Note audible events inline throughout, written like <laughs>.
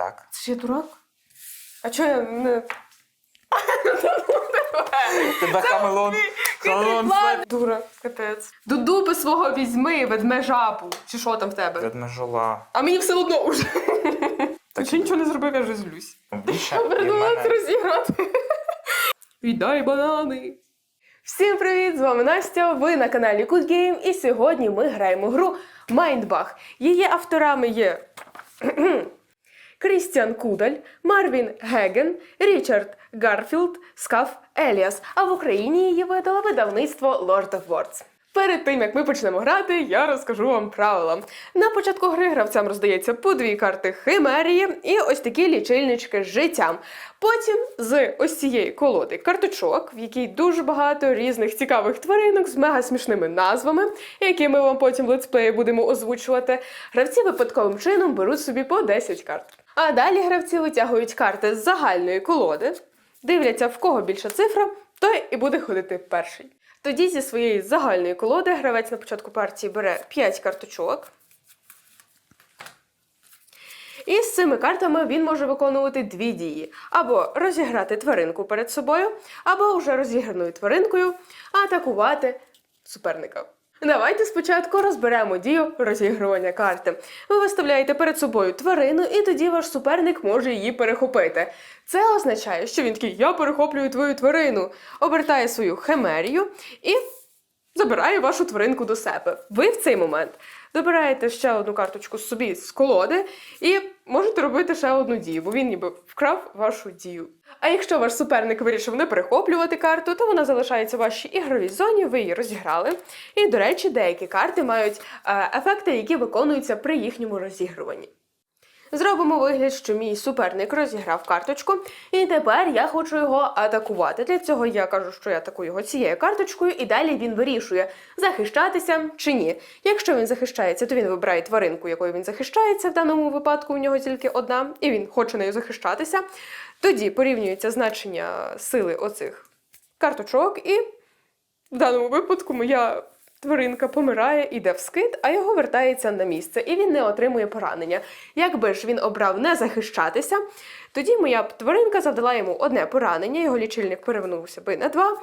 Так. Це ж я дурак? А чого я не. Тебе хамелон. Хамелон Дура, капець. До дупи свого візьми, ведмежапу. Чи що там в тебе? Ведмежола. А мені все одно уже. Так. Чи нічого не зробив, я вже злюсь. Більше. і в Придумала мене- розіграти. Віддай банани. Всім привіт! З вами Настя. Ви на каналі Good Game, і сьогодні ми граємо гру Майндбах. Її авторами є Крістіан Кудаль, Марвін Геген, Річард Гарфілд, Скаф Еліас. А в Україні її видало видавництво Lord of Words. Перед тим як ми почнемо грати, я розкажу вам правила. На початку гри гравцям роздається по дві карти химерії і ось такі лічильнички з життям. Потім з ось цієї колоди карточок, в якій дуже багато різних цікавих тваринок з мега смішними назвами, які ми вам потім в летсплеї будемо озвучувати. Гравці випадковим чином беруть собі по 10 карт. А далі гравці витягують карти з загальної колоди, дивляться, в кого більша цифра, той і буде ходити перший. Тоді зі своєї загальної колоди гравець на початку партії бере 5 карточок. І з цими картами він може виконувати дві дії: або розіграти тваринку перед собою, або вже розіграною тваринкою атакувати суперника. Давайте спочатку розберемо дію розігрування карти. Ви виставляєте перед собою тварину, і тоді ваш суперник може її перехопити. Це означає, що він такий: я перехоплюю твою тварину, обертає свою химерію і забирає вашу тваринку до себе. Ви в цей момент добираєте ще одну карточку собі з колоди і можете робити ще одну дію, бо він ніби вкрав вашу дію. А якщо ваш суперник вирішив не перехоплювати карту, то вона залишається в вашій ігровій зоні, ви її розіграли. І, до речі, деякі карти мають е, ефекти, які виконуються при їхньому розігруванні. Зробимо вигляд, що мій суперник розіграв карточку, і тепер я хочу його атакувати. Для цього я кажу, що я атакую його цією карточкою, і далі він вирішує, захищатися чи ні. Якщо він захищається, то він вибирає тваринку, якою він захищається. В даному випадку у нього тільки одна, і він хоче нею захищатися. Тоді порівнюється значення сили оцих карточок, і в даному випадку моя тваринка помирає, іде в скид, а його вертається на місце, і він не отримує поранення. Якби ж він обрав не захищатися, тоді моя б тваринка завдала йому одне поранення, його лічильник перевернувся би на два.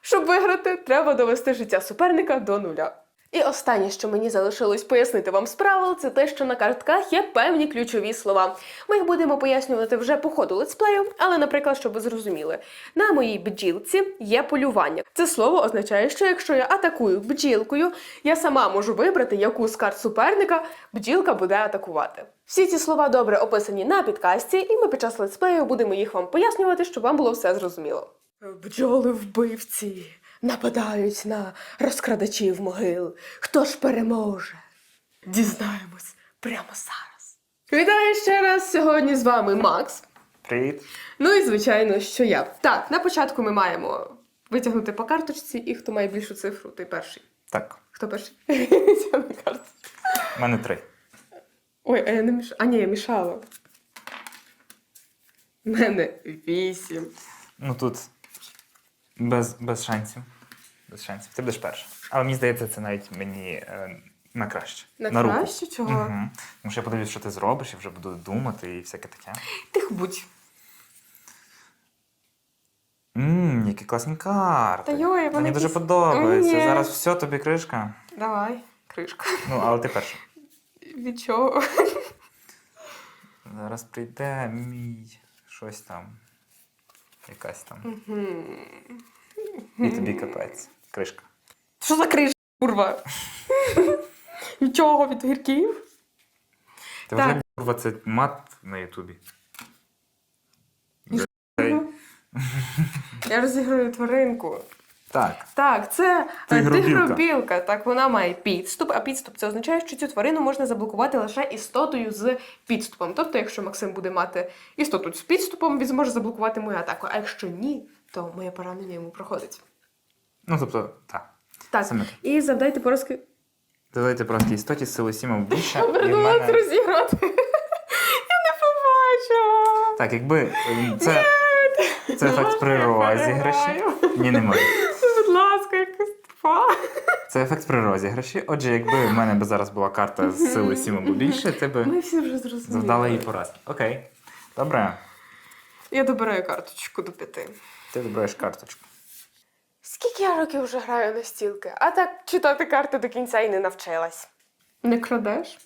Щоб виграти, треба довести життя суперника до нуля. І останнє, що мені залишилось пояснити вам з правил, це те, що на картках є певні ключові слова. Ми їх будемо пояснювати вже по ходу летсплею, але, наприклад, щоб ви зрозуміли, на моїй бджілці є полювання. Це слово означає, що якщо я атакую бджілкою, я сама можу вибрати, яку з карт суперника бджілка буде атакувати. Всі ці слова добре описані на підкасті, і ми під час летсплею будемо їх вам пояснювати, щоб вам було все зрозуміло. Бджоли вбивці нападають на розкрадачів могил. Хто ж переможе? Дізнаємось прямо зараз. Вітаю ще раз! Сьогодні з вами Макс. Привіт. Ну і звичайно, що я. Так, на початку ми маємо витягнути по карточці, і хто має більшу цифру, той перший. Так, Хто перший? <laughs> У мене три. Ой, а я не мішала. А ні, я мішала. У мене вісім. Ну тут без, без шансів. Без шансів. Ти будеш перша. Але мені здається, це навіть мені е, на краще. На, руку. краще чого? Угу. Тому що я подивлюсь, що ти зробиш, і вже буду думати і всяке таке. Тих будь. Ммм, які класні карти. Та йой, вони Мені дуже якісь- подобається. Ні. Зараз все, тобі кришка. Давай, кришка. Ну, але ти перша. Від чого? Зараз прийде мій щось там. Якась там. І тобі капець. Кришка. Що за кришка, курва? <laughs> Від чого? Від гірків? Ти Так. вже курва, це мат на Ютубі. Я розіграю тваринку. Так. Так, це е, Тигробілка. тигробілка. Так, вона має підступ, а підступ це означає, що цю тварину можна заблокувати лише істотою з підступом. Тобто, якщо Максим буде мати істоту з підступом, він зможе заблокувати мою атаку. А якщо ні, то моє поранення йому проходить. Ну, тобто, так. Так, Саме і завдайте поразки. Давайте просто істоті з сили 7 або більше. І в мене... розіграти. <laughs> Я не побачила. Так, якби це, це ефект при розіграші. Ні, не якось Фа. Це ефект при розіграші. Отже, якби в мене б зараз була карта з сили 7 або більше, ти би Ми всі вже зрозуміли. завдала їй поразки. Окей. Добре. Я добираю карточку до п'яти. Ти вибираєш карточку. Скільки я років вже граю на стілки, а так читати карти до кінця і не навчилась. Не крадеш?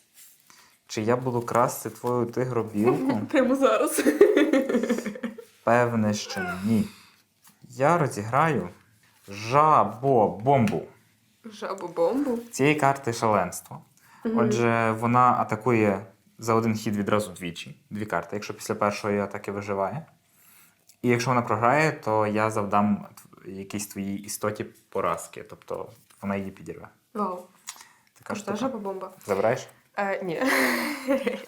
Чи я буду красти твою тигробілку? <laughs> Прямо зараз. Певне, що ні. Я розіграю жабо-бомбу. Жабу бомбу. Цієї карти шаленство. Отже, вона атакує за один хід відразу двічі. Дві карти, якщо після першої атаки виживає. І якщо вона програє, то я завдам якійсь твоїй істоті поразки. Тобто вона її підірве. Вау. Така штука. жаба бомба. Забираєш? Е, ні. <laughs>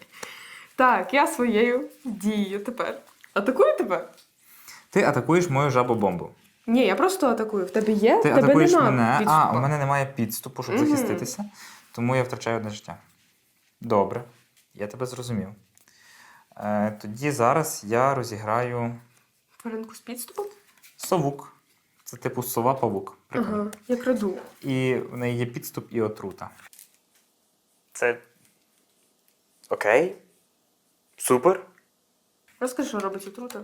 так, я своєю дією тепер. Атакую тебе? Ти атакуєш мою жабу-бомбу. Ні, я просто атакую. В тебе є? Ти тебе атакуєш нема мене, а у мене немає підступу, щоб Мгм. захиститися, тому я втрачаю одне життя. Добре, я тебе зрозумів. Е, тоді зараз я розіграю Тваринку з підступом? совук. Це типу сова-павук. Прикольно. Ага, я краду. І в неї є підступ і отрута. Це. Окей. Супер. Розкажи, що робить отрута.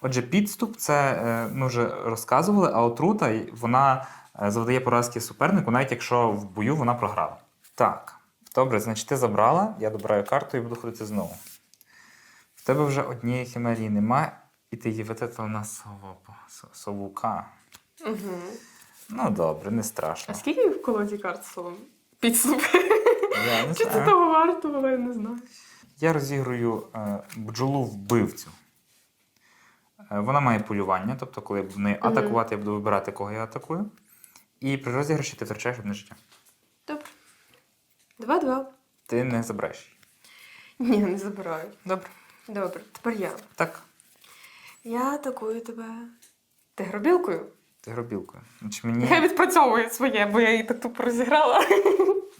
Отже, підступ це е, ми вже розказували, а отрута вона е, завдає поразки супернику, навіть якщо в бою вона програла. Так, добре, значить ти забрала, я добираю карту і буду ходити знову. В тебе вже однієї химерії нема, і ти її витратила на совука. Угу. Ну добре, не страшно. А скільки в колоді карт словом? Підступ. <laughs> Я не Чи це того варто, але я не знаю. Я розіграю е, бджолу вбивцю. Е, вона має полювання, тобто, коли я буду нею Мгм. атакувати, я буду вибирати, кого я атакую. І при розіграші ти втрачаєш одне життя. Добре. Два-два. Ти не забираєш. її. Ні, не забираю. Добре. Добре, тепер я. Так, Я атакую тебе ти гробілкою. Значить, Нехай мені. відпрацьовує своє, бо я її так тупо розіграла.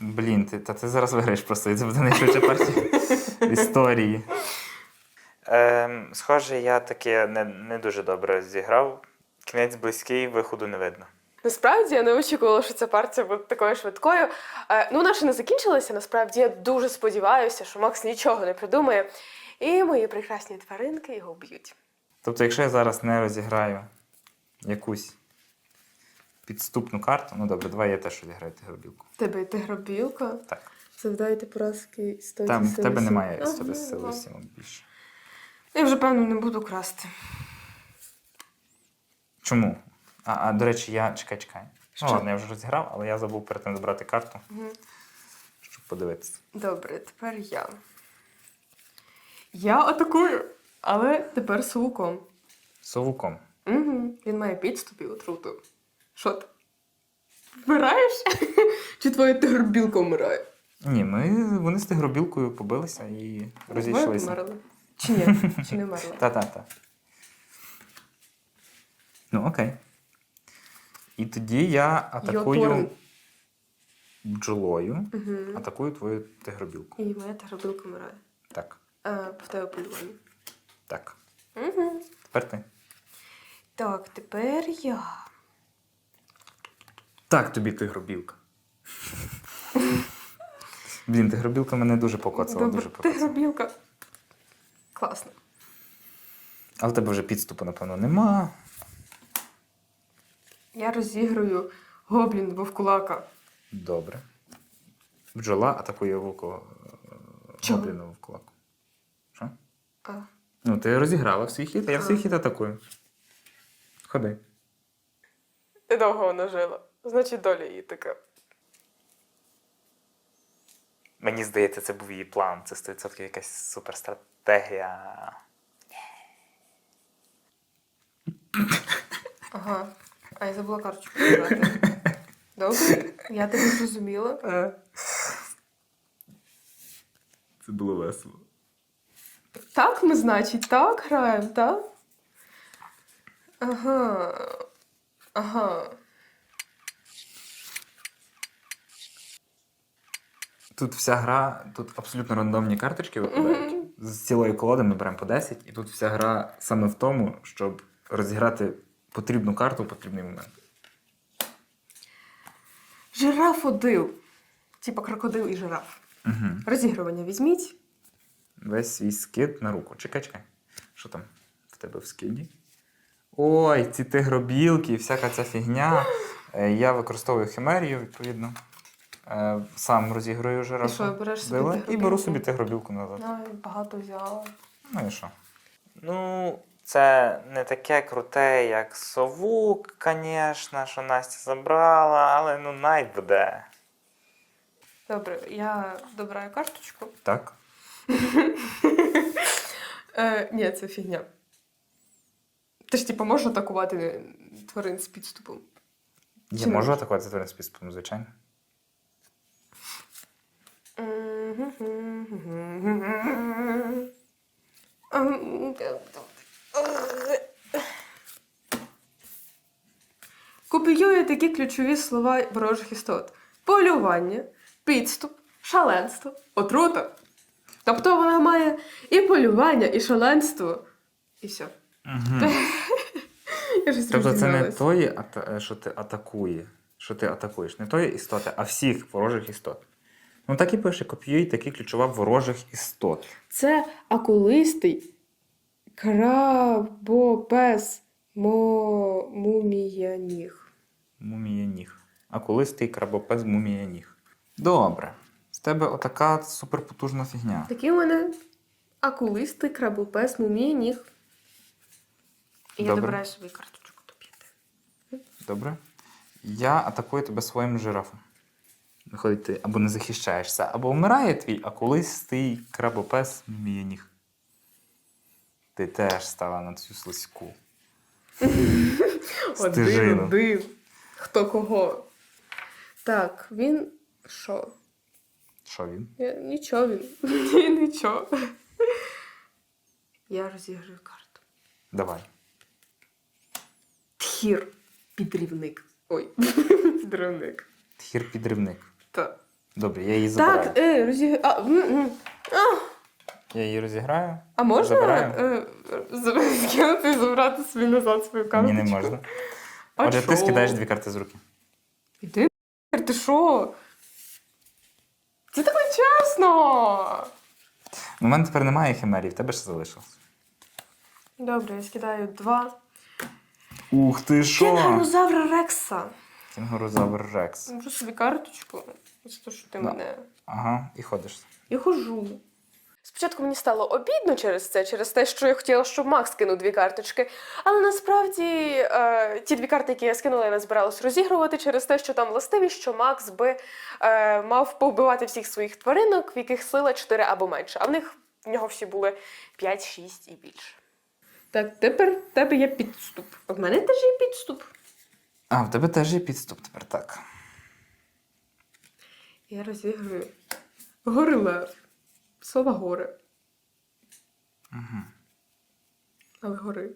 Блін, ти, та ти зараз виграєш просто, і це буде найшвидше партія <laughs> в історії. Ем, схоже, я таке не, не дуже добре зіграв. Кінець близький, виходу не видно. Насправді я не очікувала, що ця партія буде такою швидкою. Е, ну, вона ще не закінчилася. Насправді я дуже сподіваюся, що Макс нічого не придумає. І мої прекрасні тваринки його вб'ють. Тобто, якщо я зараз не розіграю якусь підступну карту, ну добре, давай я теж розіграю тигробілку. Тебе тигробілка. Так. Завдайте поразки історії. Там в тебе немає історії з сили більше. Я вже певно не буду красти. Чому? А, а до речі, я. Чекай, чекай. Що? Ну ладно, я вже розіграв, але я забув перед тим забрати карту, Мгм. щоб подивитися. Добре, тепер я. Я атакую, але тепер совуком. Совуком. Угу. Він має підступ і отруту. Що ти? Вмираєш? <laughs> Чи твоя тигробілка вмирає? Ні, ми вони з тигробілкою побилися і розійшлися. вмерли. Чи ні? Чи не вмерли? Та-та-та. Ну, окей. І тоді я атакую Йоторн. бджолою, Угу. атакую твою тигробілку. І моя тигробілка вмирає. Так, А, в тебе полювання. так. Угу. Тепер ти. Так, тепер я. Так тобі тигробілка. <laughs> Блін, тигробілка мене дуже покоцала, Добре, дуже покоцала. тигробілка. Класно. Але в тебе вже підступу, напевно, нема. Я розіграю гоблін вовкулака. Добре. Бджола атакує вовко Чого? гобліна вовкулаку. Що? А. Ну, ти розіграла свій хід, а я в свій хід атакую. Ходи. Недовго вона жила. Значить, доля її така. Мені здається, це був її план. Це 100% якась суперстратегія. Ага. А я забула карточку забрати. Добре, я тебе зрозуміла. Це було весело. Так ми, значить, так граємо, так? Ага. Ага. Тут вся гра, тут абсолютно рандомні карточки випадають. З цілої колоди ми беремо по 10, і тут вся гра саме в тому, щоб розіграти потрібну карту в потрібний момент. Жирафодил. Типа крокодил і жираф. Угу. Розігрування візьміть. Весь свій скид на руку. Чекай, чекай. Що там в тебе в скиді? Ой, ці тигробілки, і всяка ця фігня. <gasps> Е, Я використовую химерію, відповідно. Е, Сам розіграю жирафа. І що, береш собі Дила, І беру собі тигробілку назад. Ай, багато взяла. Ну і що? Ну, це не таке круте, як совук, звісно, що Настя забрала, але ну най буде. Добре, я добираю карточку. Так? <laughs> Е, ні, це фігня. Ти ж типу можеш атакувати тварин з підступом. Я Чи можу не? атакувати тварин з підступом, звичайно. Копіює такі ключові слова ворожих істот: полювання, підступ, шаленство, отрута. Тобто вона має і полювання, і шаленство, і все. Угу. <laughs> Я щось Тобто це не тої, е, що ти атакує, що ти атакуєш, не тої істоти, а всіх ворожих істот. Ну так і пише, копіюй такі ключова ворожих істот. Це акулистий крабопес мо... мумія ніг. Мумія ніг. Акулистий крабопес мумія ніг. Добре. З тебе отака суперпотужна фігня. Такий у мене акулистий крабопес мумія ніг. І я Добре. добираю собі карточку до п'яти. Добре? Я атакую тебе своїм жирафом. Виходить, ти або не захищаєшся, або вмирає твій акулистий крабопес мумія ніг. Ти теж стала на цю слизьку. Один, один. Хто кого? Так, він що? Що він? Я... Нічого він. <laughs> Ні, нічого. Я розіграю карту. Давай. Тхір. Підрівник. Ой, підрівник. <laughs> Тхір підривник. Так. Добре, я її забираю. Так, е, розіграю. А, м, м. а, Я її розіграю. а можна Забираю. е, з- скинути і забрати собі назад свою Ні, карточку? не можна. А Отже, ти скидаєш дві карти з руки. Іди, ти що? Це так нечесно! У мене тепер немає химерії, в тебе ще залишилось. Добре, я скидаю два. Ух ти Кенгурузавра Рекса. Кенгурузавр Рекс. Беру собі карточку. Це те, що ти Да. мене. Ага, і ходиш. І хожу. Спочатку мені стало обідно через це, через те, що я хотіла, щоб Макс кинув дві карточки. Але насправді е, ті дві карти, які я скинула, я не збиралась розігрувати через те, що там властивість, що Макс би е, мав повбивати всіх своїх тваринок, в яких сила 4 або менше. А в них в нього всі були 5, 6 і більше. Так, тепер в тебе є підступ. В мене теж є підступ. А, в тебе теж є підступ тепер, так. Я розіграю горилев. Слово горе. Угу. Але гори.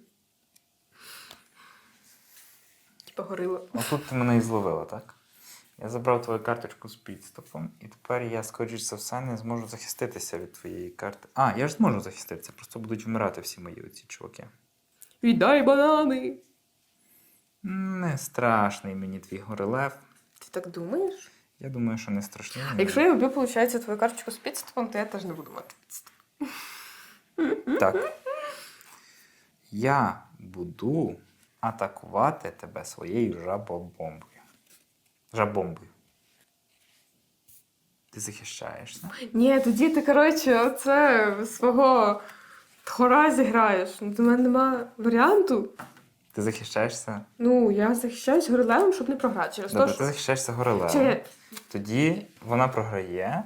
Типа горила. Отут ти мене і зловила, так? Я забрав твою карточку з підступом, і тепер я, скоріш за все, не зможу захиститися від твоєї карти. А, я ж зможу захиститися, просто будуть вмирати всі мої оці чуваки. Віддай банани! Не страшний мені твій горелев. Ти так думаєш? Я думаю, що не страшний. А якщо я вб'ю, виходить, твою карточку з підступом, то я теж не буду мати підступ. Так. Я буду атакувати тебе своєю жабобомбою. Жабомбою. Ти захищаєшся. Ні, тоді ти, коротше, оце свого тхора зіграєш. Ну, до мене нема варіанту. Ти захищаєшся. Ну, я захищаюсь горилевом, щоб не програти. Через Добре, те, ти що... захищаєшся горелевом. Чи... Тоді вона програє.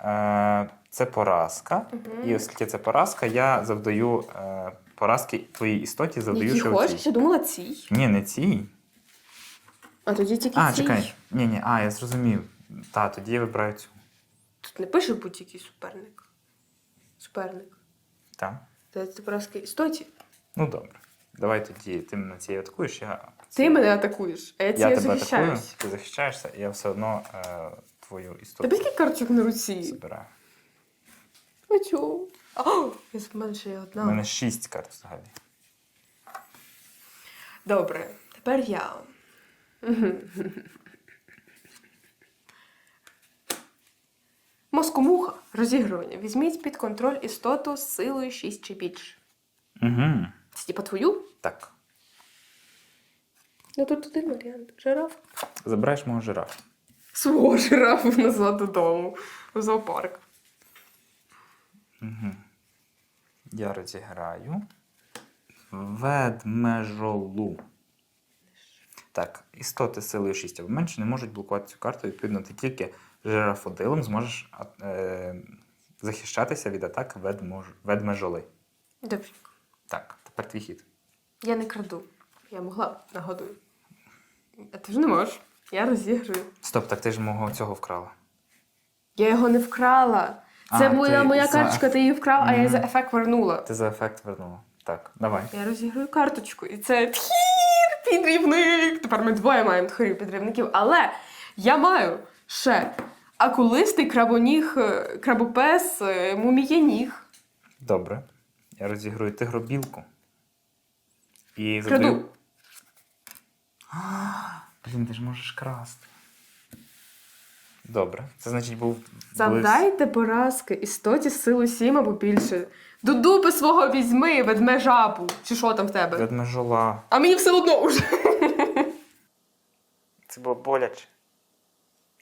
Е, Це поразка. Мгм. І оскільки це поразка, я завдаю е, поразки твоїй істоті, завдаю Які ще хочеш? оцій. Я думала цій. Ні, не цій. А тоді тільки А, цій. чекай. Ні, ні, а, я зрозумів. Та, тоді я вибираю цю. Тут не пише будь-який суперник. Суперник. Так. Це це поразки істоті. Ну добре. Давай тоді ти мене цією атакуєш, я. Ти мене атакуєш, а я я цією тебе атакую, захищаюсь. ти захищаєшся, і я все одно е, твою істоту Тебе скільки карточок на руці? забираю. Чого? О, я мене ще є У одна. мене шість карт взагалі. Добре, тепер я. Москомуха. Розігрування. Візьміть під контроль істоту з силою 6 чи більше. Угу. Типа твою? Так. Ну тут один варіант. Жираф. Забираєш мого жирафа. Свого жирафа назад додому. В зоопарк. Угу. Я розіграю ведмежолу. Так, істоти з силою 6 або менше не можуть блокувати цю карту. Відповідно, ти тільки жирафодилом зможеш е, захищатися від атак ведмож, ведмежоли. Добре. Так, тепер твій хід. Я не краду. Я могла б, нагадую. А ти ж не можеш. Я розіграю. Стоп, так ти ж мого цього вкрала. Я його не вкрала. Це А, була ти моя за- карточка, ти її вкрав, а я Мгм. за ефект вернула. Ти за ефект вернула. Так, давай. Я розіграю карточку, і це тхір підрівник. Тепер ми двоє маємо тхорів підрівників. Але я маю ще акулистий крабоніг, е, крабопес, е, мумієніг. Добре. Я розіграю тигробілку. І задаю. Блін, ти ж можеш красти. Добре. Це значить був. Завдайте поразки істоті силу 7 або більше. До дупи свого візьми, ведмежабу. Чи що там в тебе? Ведмежола. А мені все одно вже. Це було боляче.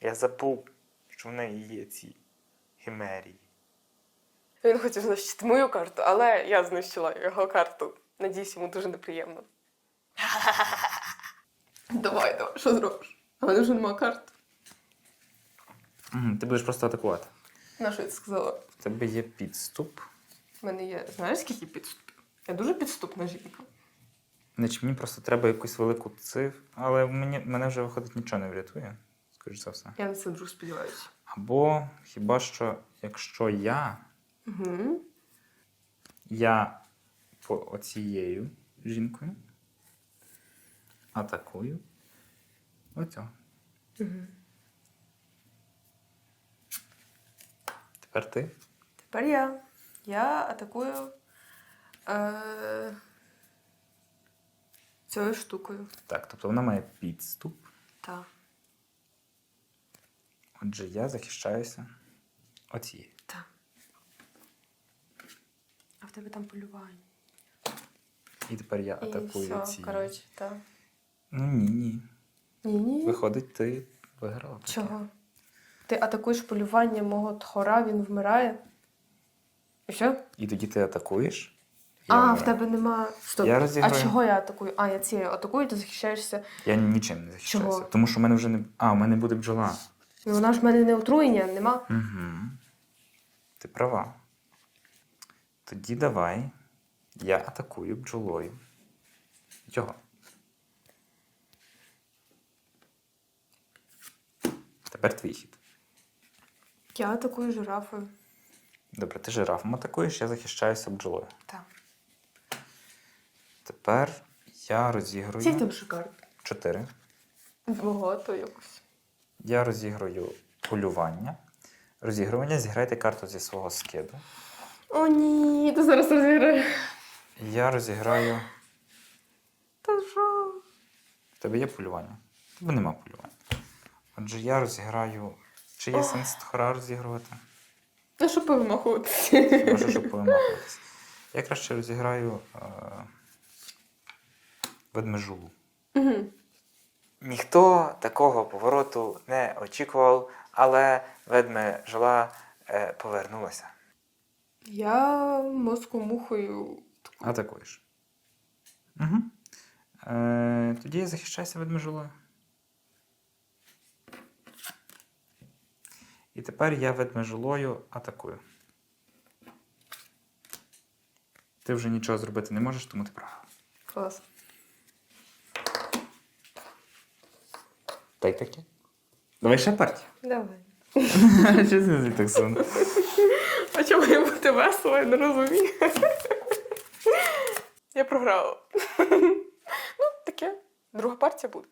Я забув, що в неї є ці химерії. Він хотів знищити мою карту, але я знищила його карту. Надіюсь, йому дуже неприємно. <laughs> давай, давай, що зробиш? А мене вже нема карт. Мгм, Ти будеш просто атакувати. На що я це сказала? В тебе є підступ. У мене є, знаєш, скільки підступів? Я дуже підступна жінка. Значить, мені просто треба якусь велику цифру, але мені, мене вже виходить нічого не врятує, скоріш за все. Я на це дуже сподіваюся. Або хіба що, якщо я, Угу. я по оцією жінкою атакую оцього. Угу. Тепер ти. Тепер я. Я атакую е... цією штукою. Так, тобто вона має підступ. Так. Отже, я захищаюся оцією. Так. А в тебе там полювання. І тепер я І атакую все, цією. коротше, так. Ну ні, ні. Ні-ні. Виходить, ти виграла. таке. Чого? Ти атакуєш полювання мого тхора, він вмирає. І що? І тоді ти атакуєш. я а, в вмираю. тебе нема. Стоп. Я а розіграю. чого я атакую? А, я цією атакую, ти захищаєшся. Я нічим не захищаюся. Чого? Тому що в мене вже не. А, у мене буде бджола. Ну вона ж в мене не отруєння, нема. Угу. Ти права. Тоді давай. Я атакую бджолою. Його. Тепер твій хід. Я атакую жирафою. Добре, ти жирафом атакуєш, я захищаюся бджолою. Так. Тепер я Скільки розіграю там шикарно? 4. Багато якось. Я розіграю полювання. Розігрування зіграйте карту зі свого скиду. О, ні, ти зараз розіграє. Я розіграю. Та що? В тебе є полювання? В Тебе нема полювання. Отже, я розіграю. Чи є сенс тхора розігрувати? Та що повимахуватися? Може, щоб повимахуватись. Я краще розіграю е... ведмежулу. Угу. Ніхто такого повороту не очікував, але ведмежула е, повернулася. Я мозку мухою. Атакуєш. Угу. Е, тоді я захищаюся ведмежулою. І тепер я ведмежулою атакую. Ти вже нічого зробити не можеш, тому ти права. Клас. Та й таке. Давай ще партію. Давай. <laughs> Це так сумно? А чому має бути весело, я не розумію. Я програла. <laughs> Ну, таке. Друга партія буде.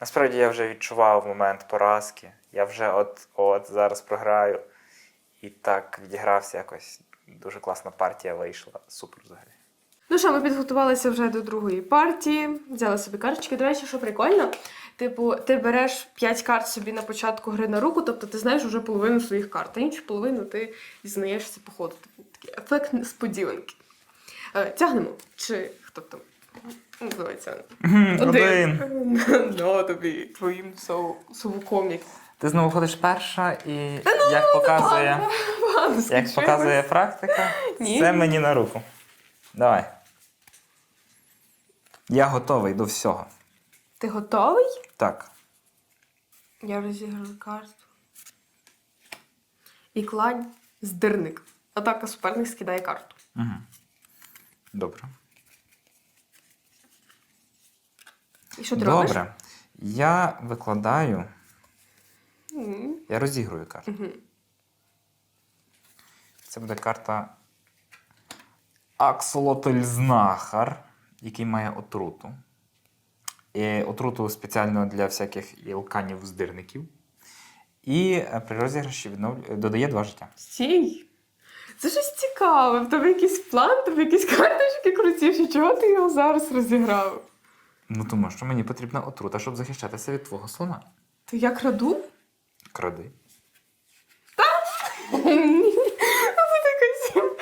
Насправді я вже відчував момент поразки. Я вже от-от зараз програю. І так відігрався якось. Дуже класна партія вийшла. Супер взагалі. Ну що, ми підготувалися вже до другої партії, взяли собі карточки. До речі, що прикольно. Типу, ти береш 5 карт собі на початку гри на руку, тобто ти знаєш вже половину своїх карт, а іншу половину ти дізнаєшся по ходу. Типу, такий ефект несподіванки. Е, тягнемо. Чи хто там? Ну, Один. <laughs> Ну, тобі твоїм совуком, як Ти знову ходиш перша, і як показує, як показує практика, <laughs> це мені на руку. Давай. Я готовий до всього. Ти готовий? Так. Я розіграю карту. І клань здирник. Атака суперник скидає карту. Угу. Добре. І що ти робиш? Добре. Я викладаю, М, я розігрую карту. мгм. Це буде карта Аксолотльзнахар, який має отруту. І отруту спеціально для всяких ілканів-здирників. І е, при розіграші віднов... додає два життя. Стій. Це щось цікаве. В тебе якийсь план, в тебе якісь карточки крутіші. Чого ти його зараз розіграв? Ну тому що мені потрібна отрута, щоб захищатися від твого слона. То я краду? Кради. Ну, це якось-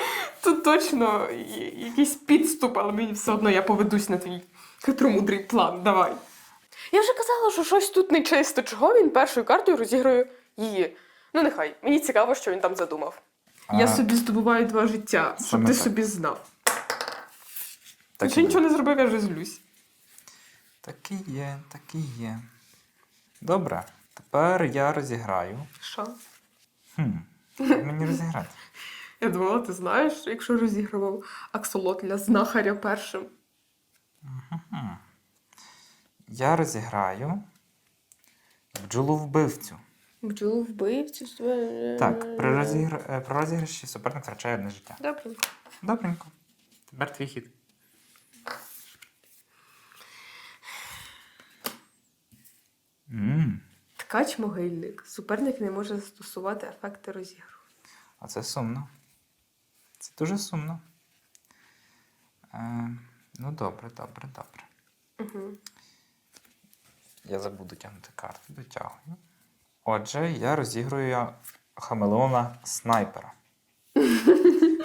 Тут точно є- якийсь підступ, але мені все одно я поведусь на твій хитромудрий план. Давай. Я вже казала, що щось тут нечисто. Чого він першою картою розігрує її? Ну, нехай. Мені цікаво, що він там задумав. Я А, собі здобуваю два життя, щоб Саме ти так. собі знав. Так Якщо і нічого не зробив, я вже злюсь. Так і є, так і є. Добре. Тепер я розіграю. Що? Хм. Як мені розіграти? <laughs> Я думала, ти знаєш, якщо розігрував аксолот для знахаря першим. Я розіграю бджолу вбивцю. Бджолу вбивцю. Так, при, розігр... е, при розіграші суперник втрачає одне життя. Добре. Добренько. Тепер твій хід. Мм, Ткач могильник. Суперник не може застосувати ефекти розігру. а це сумно. Це дуже сумно. Е, ну, добре, добре, добре. Угу. Я забуду тягнути карту, дотягую. Отже, я розігрую хамелеона снайпера.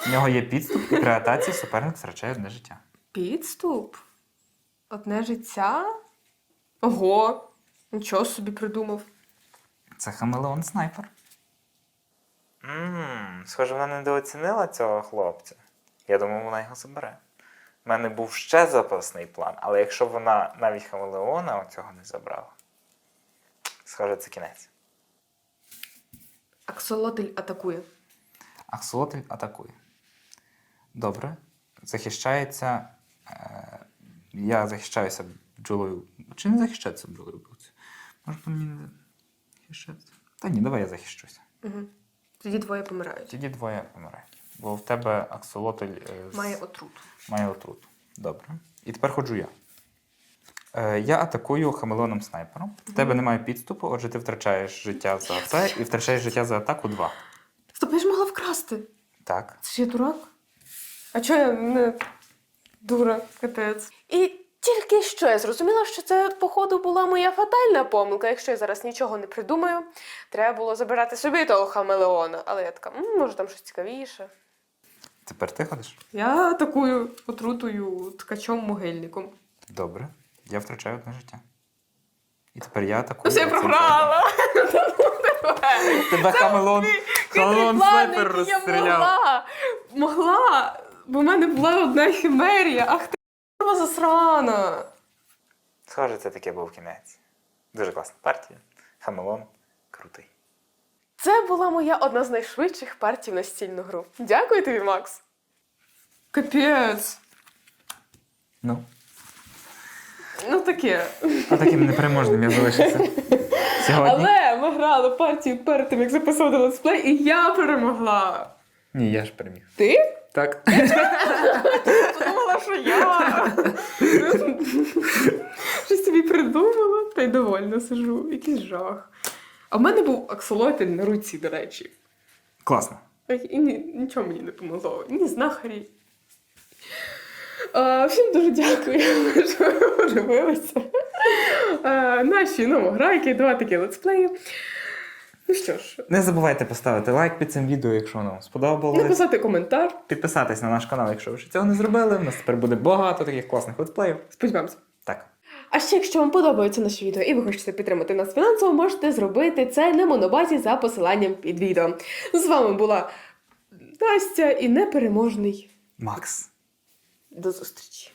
В нього є підступ, і при атаці суперник втрачає одне життя. Підступ? Одне життя? Ого! Нічого собі придумав. Це хамелеон снайпер. Ммм, схоже, вона недооцінила цього хлопця. Я думав, вона його забере. У мене був ще запасний план, але якщо вона навіть хамелеона оцього не забрала, схоже, це кінець. Аксолотль атакує. Аксолотль атакує. Добре. Захищається. Е, я захищаюся бджолою. Чи не захищатися бджолою вбивцю? Може не захищатися? Та ні, давай я захищуся. Угу. Тоді двоє помирають. Тоді двоє помирають. Бо в тебе аксолотль е, з- Має отруту. має отруту. Добре. І тепер ходжу я. Е, я атакую хамелеоном снайпером. В тебе немає підступу, отже, ти втрачаєш життя за це і втрачаєш життя за атаку 2. Стоп, я ж могла вкрасти. Так. Це ж я дурак? А чого я не дура, капець? І тільки що я зрозуміла, що це, походу, була моя фатальна помилка. Якщо я зараз нічого не придумаю, треба було забирати собі того хамелеона. Але я така, «М, може там щось цікавіше. Тепер ти ходиш? Я атакую отрутою ткачом-могильником. Добре. Я втрачаю одне життя. І тепер я я оцим програла! Тебе хамелон, хамелон снайпер Я розстріляв. могла! Могла! Бо в мене була одна химерія. Ах ти ***ва засрана! Схоже, це таке був кінець. Дуже класна партія. Хамелон крутий. Це була моя одна з найшвидших партій в настільну гру. Дякую тобі, Макс. Капець. Ну, Ну таке. а таким непереможним я залишився. Сьогодні. Але ми грали партію перед тим, як записувати летсплей, і я перемогла. Ні, я ж переміг. Ти? Так. Подумала, що я. Щось собі придумала, та й довольно сижу. Якийсь жах. А в мене був аксолотль на руці, до речі. Класно. І ні, нічого мені не помогло. Ні знахарі. Е, всім дуже дякую, що ви подивилися. Е, наші новограйки, два такі летсплеї. Ну що ж, Не забувайте поставити лайк під цим відео, якщо воно вам сподобалось. написати коментар. Підписатись на наш канал, якщо ви ще цього не зробили. У нас тепер буде багато таких класних летсплеїв. Сподіваємося. Так. А ще, якщо вам подобаються наші відео і ви хочете підтримати нас фінансово, можете зробити це на монобазі за посиланням під відео. З вами була Настя і непереможний. Макс. До зустрічі!